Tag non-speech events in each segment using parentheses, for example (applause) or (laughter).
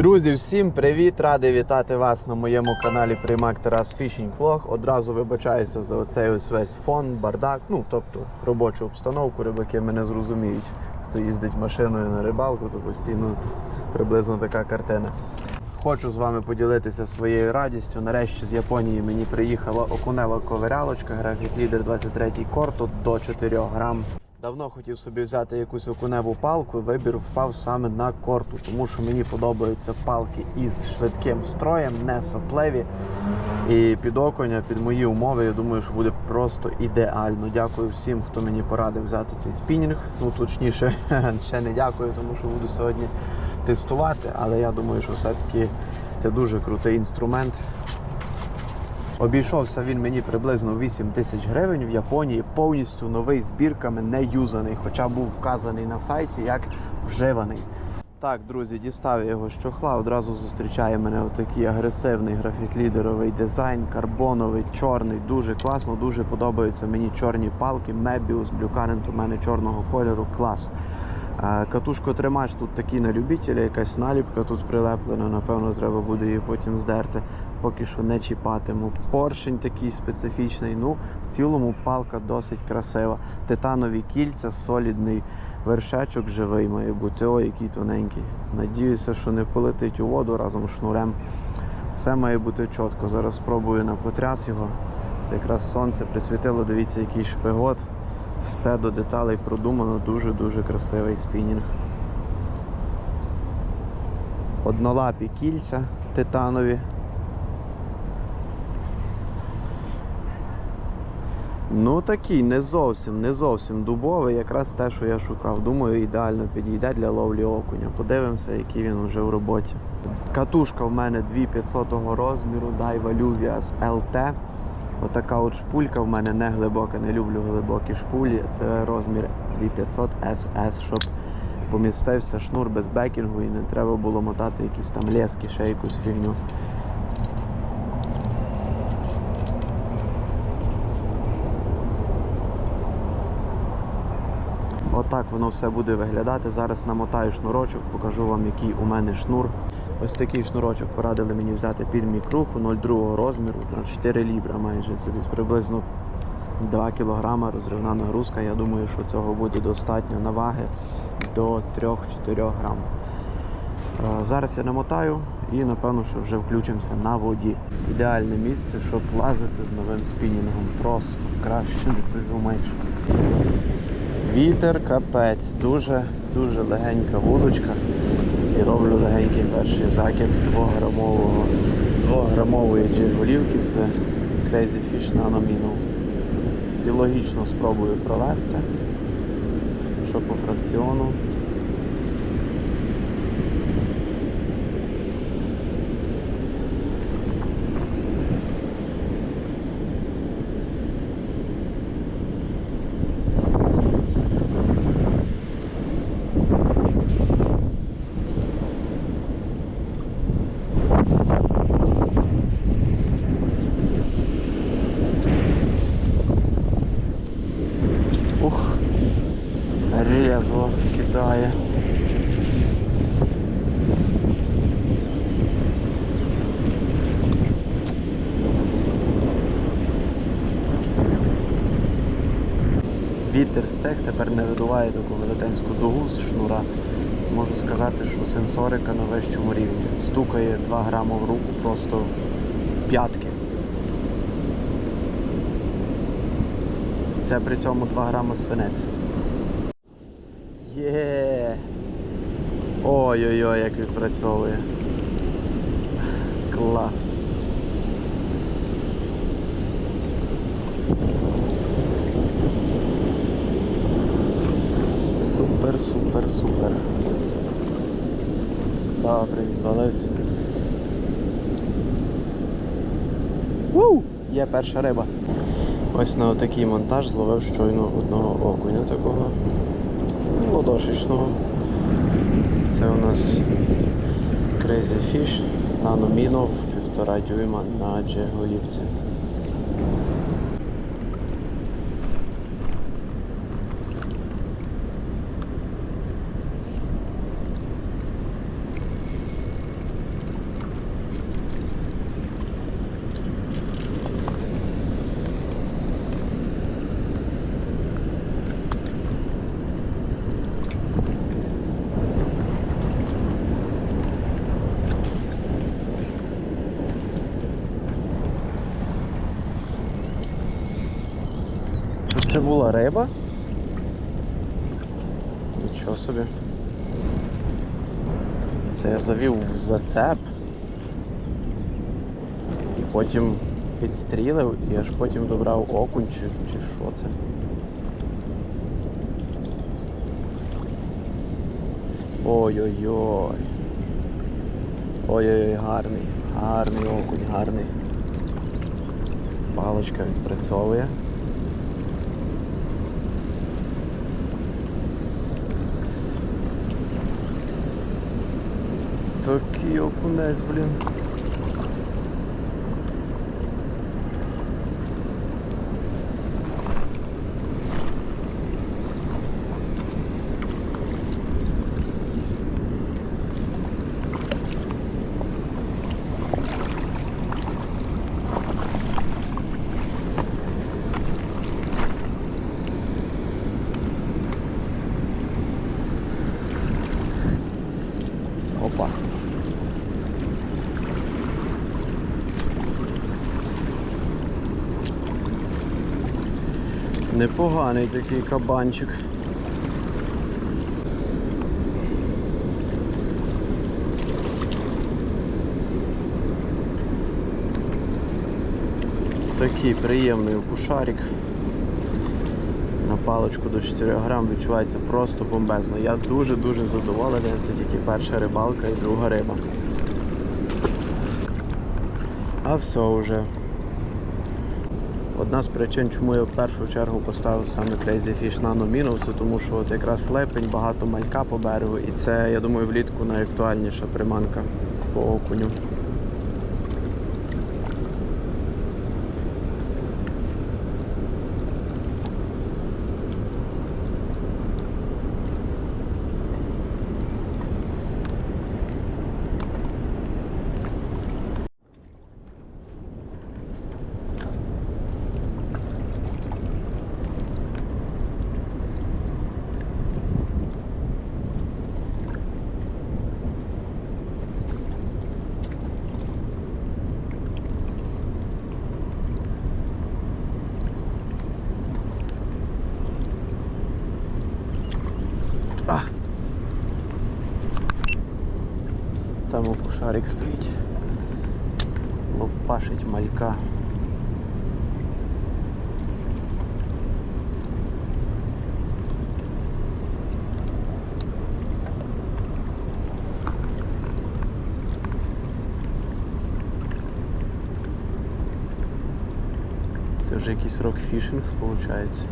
Друзі, всім привіт! Радий вітати вас на моєму каналі Приймак Тарас Фішінг Влог. Одразу вибачаюся за оцей ось весь фон, бардак, ну тобто робочу обстановку. Рибаки мене зрозуміють. Хто їздить машиною на рибалку, то постійно приблизно така картина. Хочу з вами поділитися своєю радістю. Нарешті з Японії мені приїхала окунева ковирялочка, графік лідер 23 корту до 4 грам. Давно хотів собі взяти якусь окуневу палку, вибір впав саме на корту, тому що мені подобаються палки із швидким строєм, не соплеві. І під окуня, під мої умови, я думаю, що буде просто ідеально. Дякую всім, хто мені порадив взяти цей спінінг. Ну, точніше, (laughs) ще не дякую, тому що буду сьогодні тестувати, але я думаю, що все-таки це дуже крутий інструмент. Обійшовся він мені приблизно 8 тисяч гривень в Японії, повністю новий збірками, не юзаний, хоча був вказаний на сайті як вживаний. Так, друзі, дістав його з чохла. Одразу зустрічає мене отакий агресивний графіт-лідеровий дизайн, карбоновий, чорний, дуже класно, дуже подобаються мені чорні палки. Мебіус, Current у мене чорного кольору, клас. Е, Катушкотримач тут такий на любителя, якась наліпка тут прилеплена, напевно, треба буде її потім здерти. Поки що не чіпатиму. Поршень такий специфічний. Ну, в цілому палка досить красива. Титанові кільця, солідний вершечок живий має бути. Ой, який тоненький. Надіюся, що не полетить у воду разом з шнурем. Все має бути чітко. Зараз спробую на потряс його. Якраз сонце присвітило, дивіться, який шпигот. Все до деталей продумано, дуже-дуже красивий спінінг. Однолапі кільця титанові. Ну такий, не зовсім, не зовсім дубовий, якраз те, що я шукав. Думаю, ідеально підійде для ловлі окуня. Подивимося, який він вже в роботі. Катушка в мене 2500 розміру, Daiwa Luvias LT. Отака от шпулька в мене не глибока, не люблю глибокі шпулі. Це розмір 2500 SS, щоб помістився шнур без бекінгу і не треба було мотати якісь там лески, ще якусь фігню. Отак воно все буде виглядати. Зараз намотаю шнурочок, покажу вам, який у мене шнур. Ось такий шнурочок порадили мені взяти під мікруху 0,2 розміру на 4 лібра майже. Це десь приблизно 2 кг розривна нагрузка. Я думаю, що цього буде достатньо на ваги до 3-4 грам. Е, Зараз я намотаю і напевно, що вже включимося на воді. Ідеальне місце, щоб лазити з новим спінінгом. Просто краще не придумаєш. Вітер капець, дуже дуже легенька вудочка. І роблю легенький перший закид 2-грамового 2-грамової джиголівки з Crazy Fish Nano Minnow. І логічно спробую провести, що по фракціону. Ух, стек тепер не видуває таку велетенську дугу з шнура. Можу сказати, що сенсорика на вищому рівні. Стукає 2 грами в руку просто п'ятки. І це при цьому 2 грами свинець. Є. Ой-ой-ой, як відпрацьовує. Клас. Супер, супер, супер. Добре, відвалився. Ву! Є перша риба. Ось на отакий монтаж зловив щойно одного окуня такого ладошечного. Це у нас Crazy Fish Nano Minnow півтора дюйма на джеголівці. Вже була риба. Нічого собі. Це я завів в зацеп. І потім підстрілив і аж потім добрав окунь чи, чи що це. Ой-ой-ой. Ой-ой-ой, гарний, гарний окунь, гарний. Паличка відпрацьовує. Такий окунець, блін. Непоганий такий кабанчик. Такий приємний окушарик. На паличку до 4 грам відчувається просто бомбезно. Я дуже-дуже задоволений. Це тільки перша рибалка і друга риба. А все вже. Одна з причин, чому я в першу чергу поставив саме Crazy Fish Nano Minnow, тому що от якраз липень, багато малька по берегу, і це, я думаю, влітку найактуальніша приманка по окуню. Окушарик стоїть. Лопашить малька. Це вже якийсь рок-фішинг, виходить.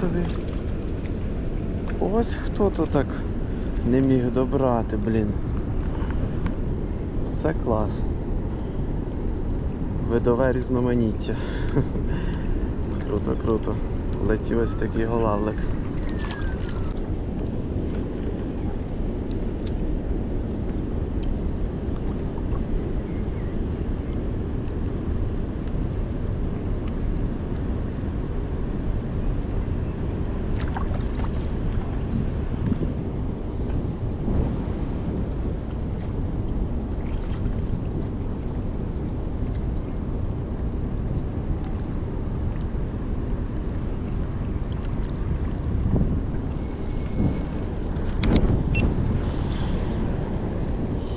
Собі. Ось хто то так не міг добрати, блін. Це клас. Видове різноманіття. (laughs) Круто, круто. Летів ось такий голавлик.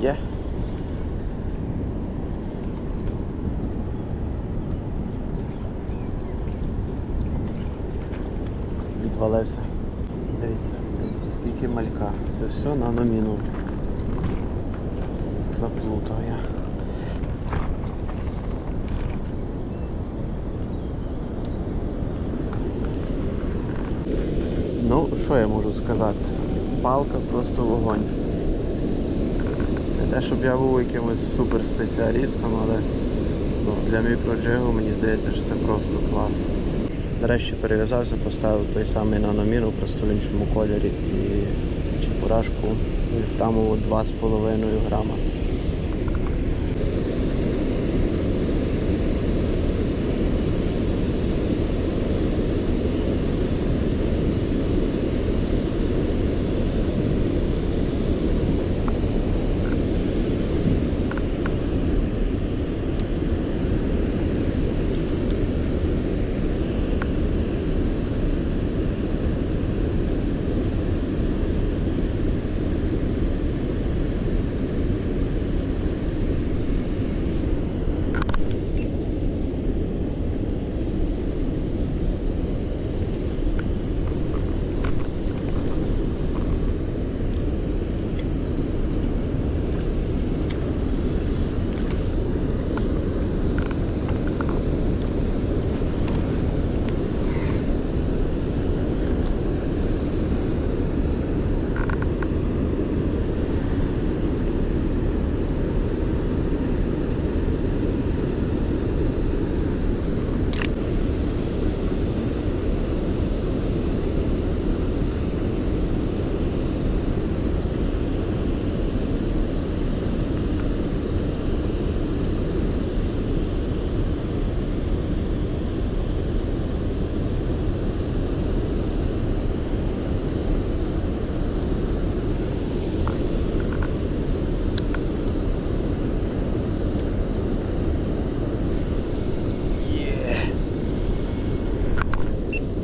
Є. Відвалився. Дивіться, дивіться, скільки малька. Це все на номіну. Заплутав я. Ну, що я можу сказати? Палка просто вогонь. Не те, щоб я був якимось суперспеціалістом, але ну, для мікроджигу мені здається, що це просто клас. Нарешті перев'язався, поставив той самий наноміну, просто в іншому кольорі і чебурашку вольфрамову 2,5 грама.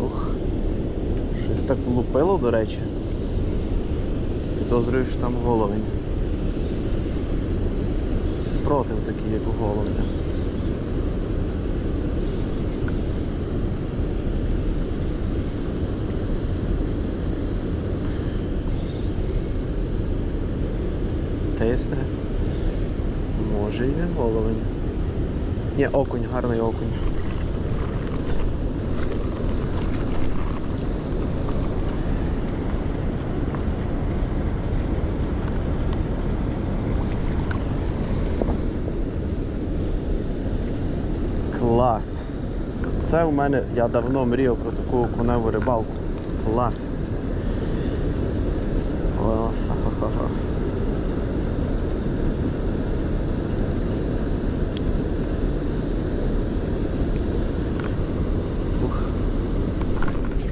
Ух. Щось так влупило, до речі. Підозрюю, що там головень. Спротив такий, як у головня. Тисне. Може і він головень. Ні, окунь, гарний окунь. Клас. Це у мене, я давно мріяв про таку окуневу рибалку. Клас. О, ха-ха-ха. Ух.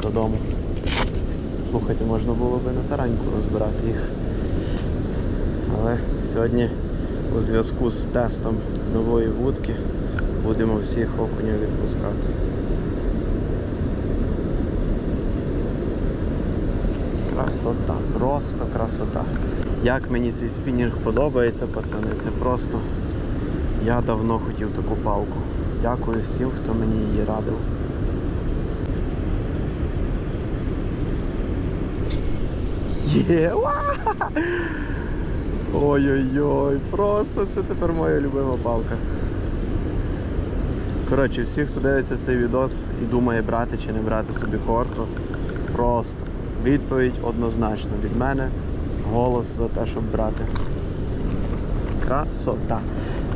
Додому. Слухайте, можна було би на тараньку розбирати їх. Але сьогодні у зв'язку з тестом нової вудки будемо всіх окунів відпускати. Красота, просто красота. Як мені цей спінінг подобається, пацани, це просто я давно хотів таку палку. Дякую всім, хто мені її радив. Є! Ой-ой-ой, просто це тепер моя любима палка. Коротше, всі, хто дивиться цей відос і думає брати чи не брати собі корту, просто відповідь однозначно від мене. Голос за те, щоб брати. Красота.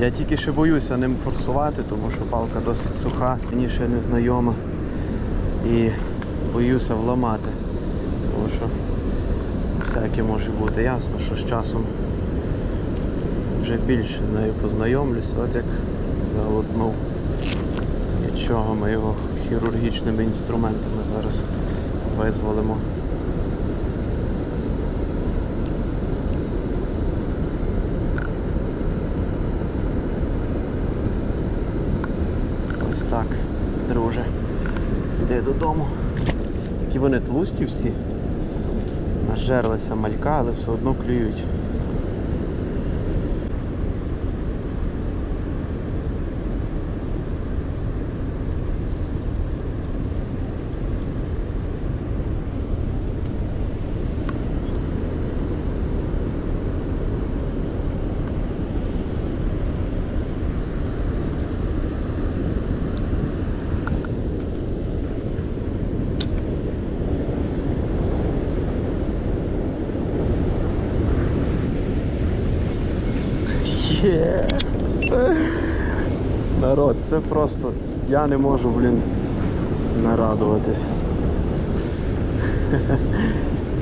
Я тільки ще боюся ним форсувати, тому що палка досить суха, мені ще не знайома. І боюся вламати. Тому що всяке може бути. Ясно, що з часом вже більше з нею познайомлюся, от як залутнув. Нічого, ми його хірургічними інструментами зараз визволимо. Ось так, друже. Іди додому. Такі вони тлусті всі. Нажерлися малька, але все одно клюють. Це просто. Я не можу, блін, нарадуватись. (laughs)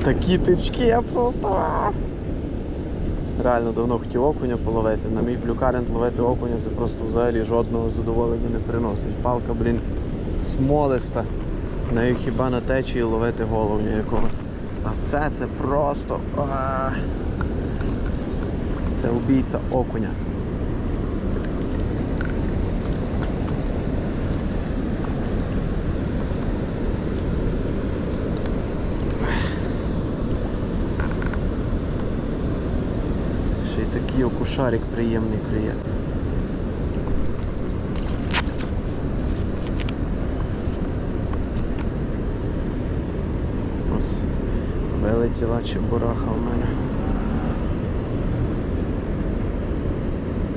Такі тички, я просто. Реально давно хотів окуня половити. На мій блюкарент ловити окуня це просто взагалі жодного задоволення не приносить. Палка, блін, смолиста. Нею хіба на течії ловити головня якогось. А це це просто. Це убійця окуня. такий окушарик приємний клює. Ось вилетіла чебураха в мене.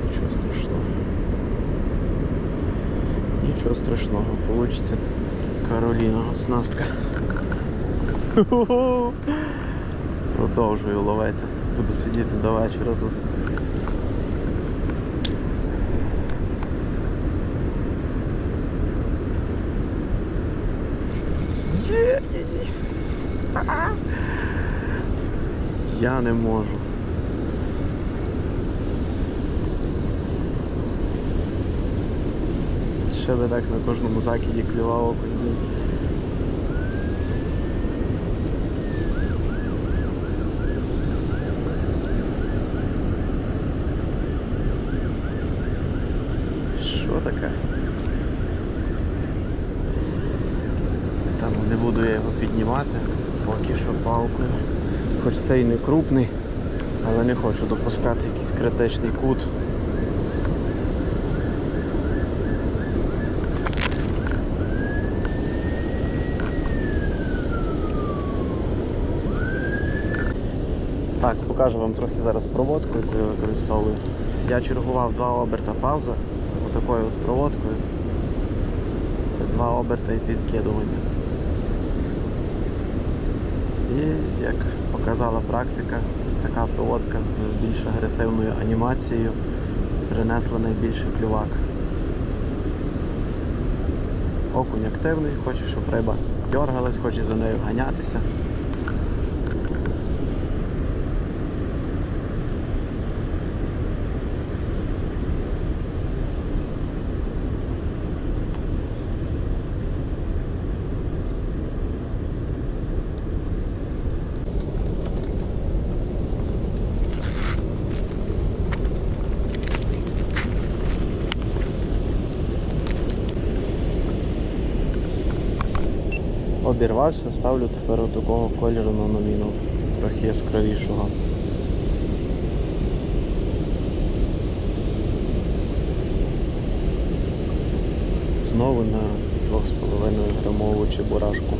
Нічого страшного. Нічого страшного, получиться Кароліна оснастка. Ху-ху-ху. (laughs) Продовжую ловити. Буду сидіти до вечора тут. (laughs) Я не можу. Ще би так на кожному закиді клював окунь. Що таке? Та ну не буду я його піднімати, поки що палкою. Хоч це і не крупний, але не хочу допускати якийсь критичний кут. Так, покажу вам трохи зараз проводку, яку я використовую. Я чергував два оберта пауза з отакою от проводкою. Це два оберта і підкидування. І як показала практика, ось така проводка з більш агресивною анімацією принесла найбільший клювак. Окунь активний, хоче, щоб риба дергалась, хоче за нею ганятися. Обірвався, ставлю тепер отакого кольору на новіну, трохи яскравішого. Знову на 2,5 грамову чебурашку.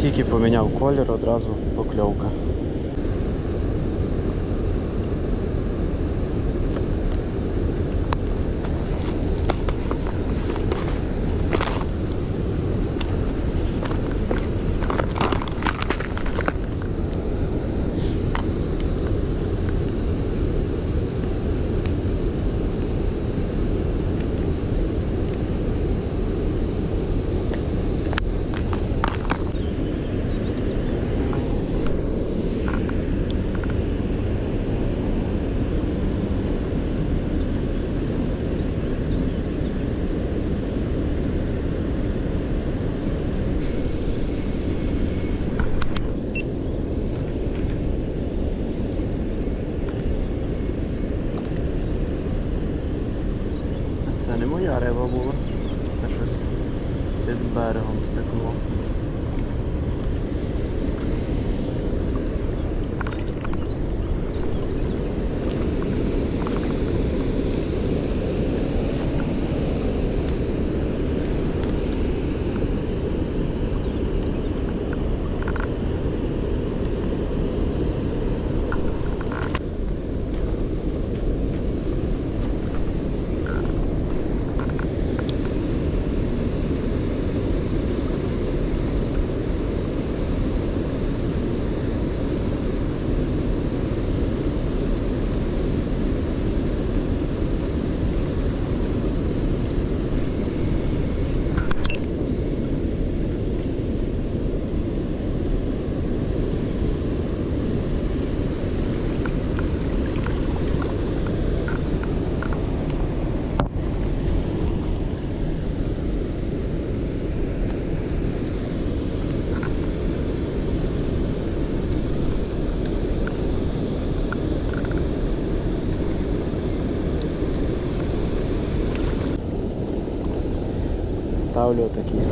Тільки поміняв колір, одразу покльовка. Це не моя риба була. Це щось під берегом втекло.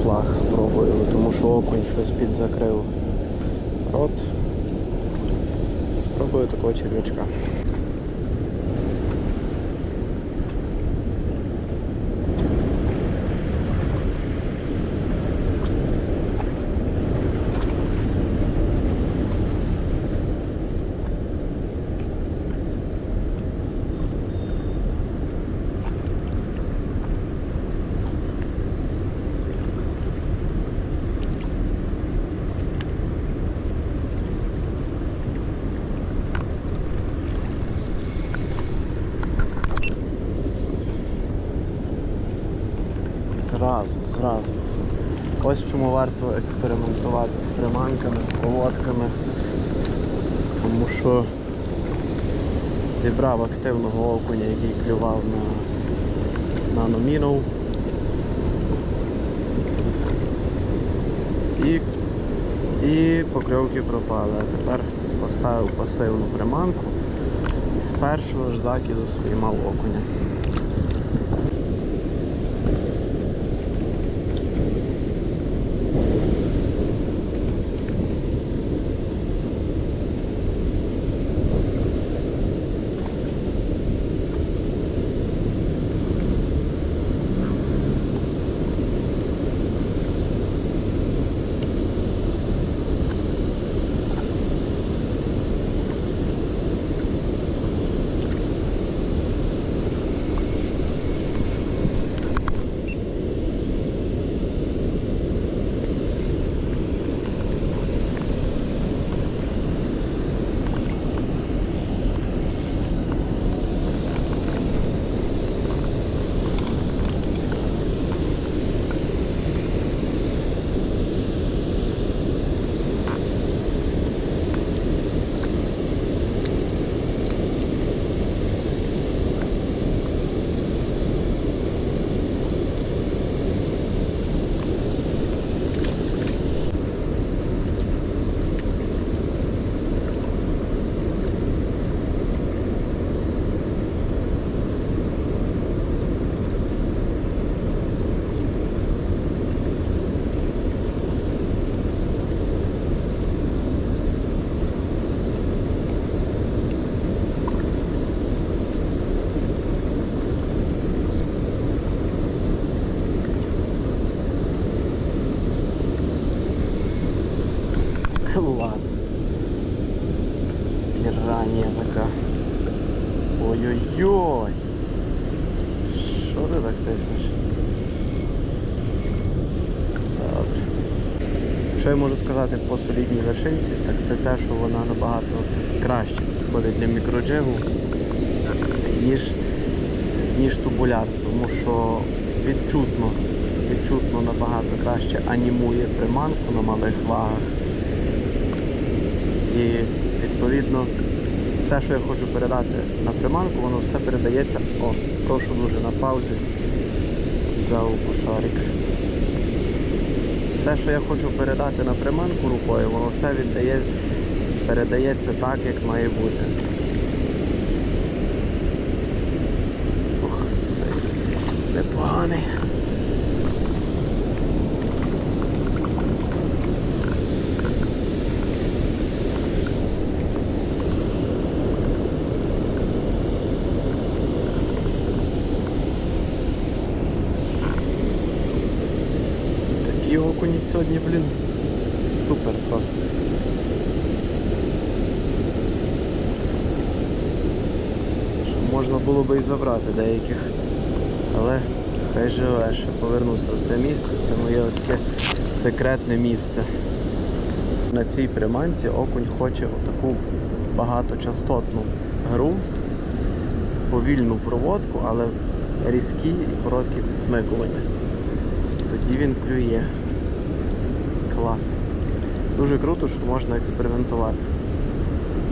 Слаг, спробую, тому що окунь щось підзакрив рот. Спробую такого червячка. Зразу, зразу. Ось чому варто експериментувати з приманками, з поводками. Тому що зібрав активного окуня, який клював на наноміну. І, і покльовки пропали. А тепер поставив пасивну приманку і з першого ж закиду спіймав окуня. Так тиснеш? Добре. Що я можу сказати по солідній вершинці, так це те, що вона набагато краще підходить для мікроджигу, ніж, ніж тубуляр, тому що відчутно, відчутно набагато краще анімує приманку на малих вагах. І відповідно все, що я хочу передати на приманку, воно все передається. О, прошу дуже на паузі за шарик. Все, що я хочу передати на приманку рукою, воно все віддає, передається так, як має бути. Ох, це непоганий. Такі окуні сьогодні, блін. Супер просто. Можна було би і забрати деяких. Але хай живе, ще повернуся в це місце. Це моє таке секретне місце. На цій приманці окунь хоче отаку багаточастотну гру, повільну проводку, але різкі і короткі підсмикування. Тоді він клює. Клас. Дуже круто, що можна експериментувати.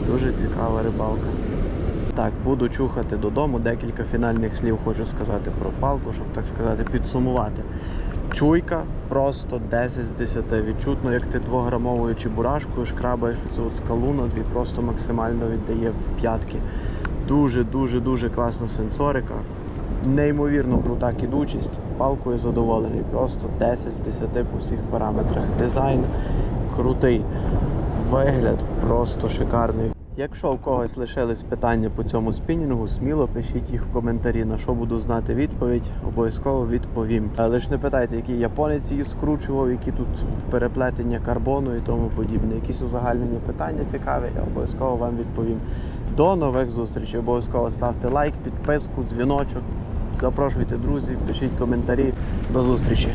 Дуже цікава рибалка. Так, буду чухати додому. Декілька фінальних слів хочу сказати про палку, щоб так сказати, підсумувати. Чуйка просто 10 з 10. Відчутно, як ти двограмовою чебурашкою шкрабаєш цю от скалу на дві, просто максимально віддає в п'ятки. Дуже, дуже, дуже класна сенсорика. Неймовірно крута кидучість. Палкою задоволений. Просто 10 з 10 по всіх параметрах. Дизайн крутий. Вигляд просто шикарний. Якщо у когось лишились питання по цьому спінінгу, сміло пишіть їх в коментарі, на що буду знати відповідь, обов'язково відповім. Але Лиш не питайте, який японець її скручував, які тут переплетення карбону і тому подібне. Якісь узагальнені питання цікаві, я обов'язково вам відповім. До нових зустрічей. Обов'язково ставте лайк, підписку, дзвіночок. Запрошуйте друзів, пишіть коментарі. До зустрічі.